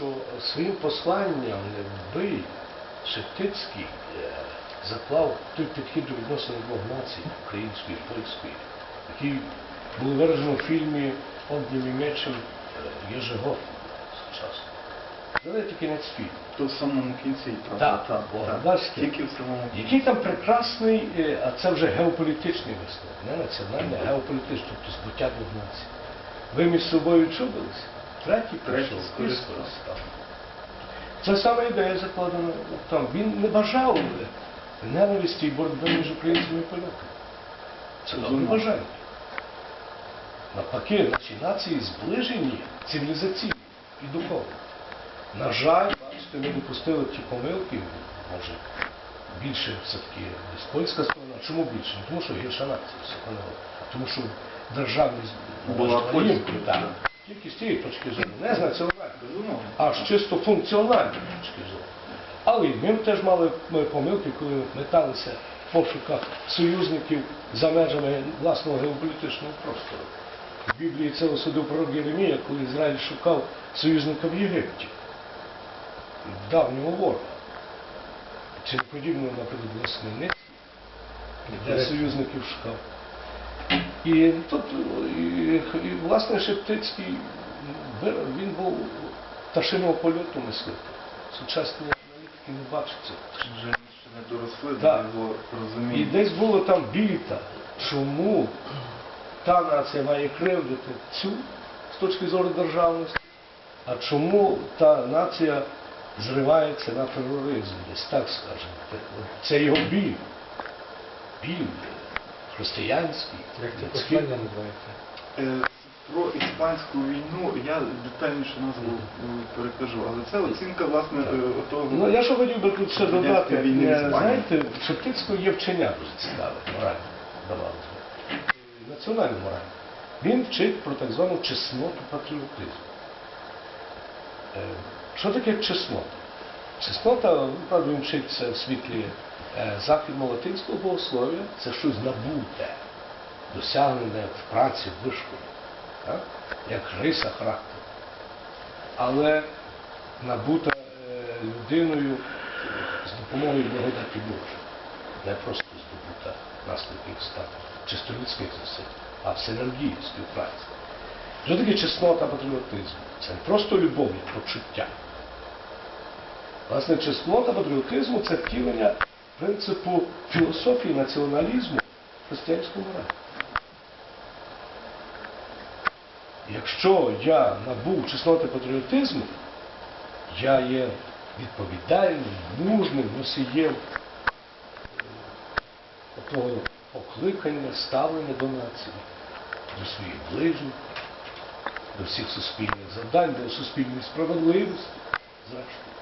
що своїм посланням Левбий Шептицький е, заклав той підхід до відносин двох націй, української і польської, який був виражено в фільмі «Одним і мечем» е, Єжи Гофмана сучасно. Давайте кінець фільму. То в самому кінці, правда? Так, так, так. Тільки в самому кінці. Який там прекрасний, е, а це вже геополітичний висновок, не національний, а геополітичний, тобто збуття двох націй. Ви між собою чудилися, третій прийшов і скористав. Це саме ідея закладена там. Він не бажав ненависті і боротьби між українцями і поляками. Це не бажання. Навпаки, наші нації зближені цивілізаційно і духовно. На жаль, бачите, ми допустили ті помилки, може, більше все-таки десь польська сторона. Чому більше? Ну, Тому що гірша нація все. Тому що державність Була належала Тільки з тієї точки зору, не з національної Безумовно. аж чисто функціональної точки зору. Але й ми теж мали помилки, коли металися в пошуках союзників за межами власного геополітичного простору. В Біблії це осудив пророк Єремія, коли Ізраїль шукав союзника в Єгипті, давнього ворога. Чи не подібно, наприклад, в Османиці, де союзників шукав. І тут, і, і, власне, Шептицький, він був пташиного польоту мислити. Сучасні аналітики не бачать цього. Вже ще не доросли до Так. його І десь було там біта, чому та нація має кривдити цю з точки зору державності, а чому та нація зривається на тероризм, десь так скажемо. Це його біль. Біль християнський, Як це послання називається? Е, Про іспанську війну я детальніше назву перекажу, але це оцінка власне е, того. Ну, я що хотів би тут ще додати, війни е, знаєте, в Шептицького є вчення дуже цікаве, моральне, давалося. Національне моральне. Він вчить про так звану чесноту патріотизму. Що таке чеснота? Чеснота, ну, правда, він вчить це в світлі е, західно-латинського богослов'я, це щось набуте, досягнене в праці, в вишколі, як риса характеру. Але набута е, людиною з допомогою благодаті Божої. Не просто здобута наслідків статусу, чисто людських зусиль, а в синергії, співпраці. Що таке чеснота патріотизму? Це не просто любов і почуття. Власне, чеснота патріотизму це втілення принципу філософії націоналізму в християнському моралі. Якщо я набув чесноти патріотизму, я є відповідальним, мужним носієм е, того покликання, ставлення до нації, до своїх ближніх, до всіх суспільних завдань, до суспільної справедливості, зрештою.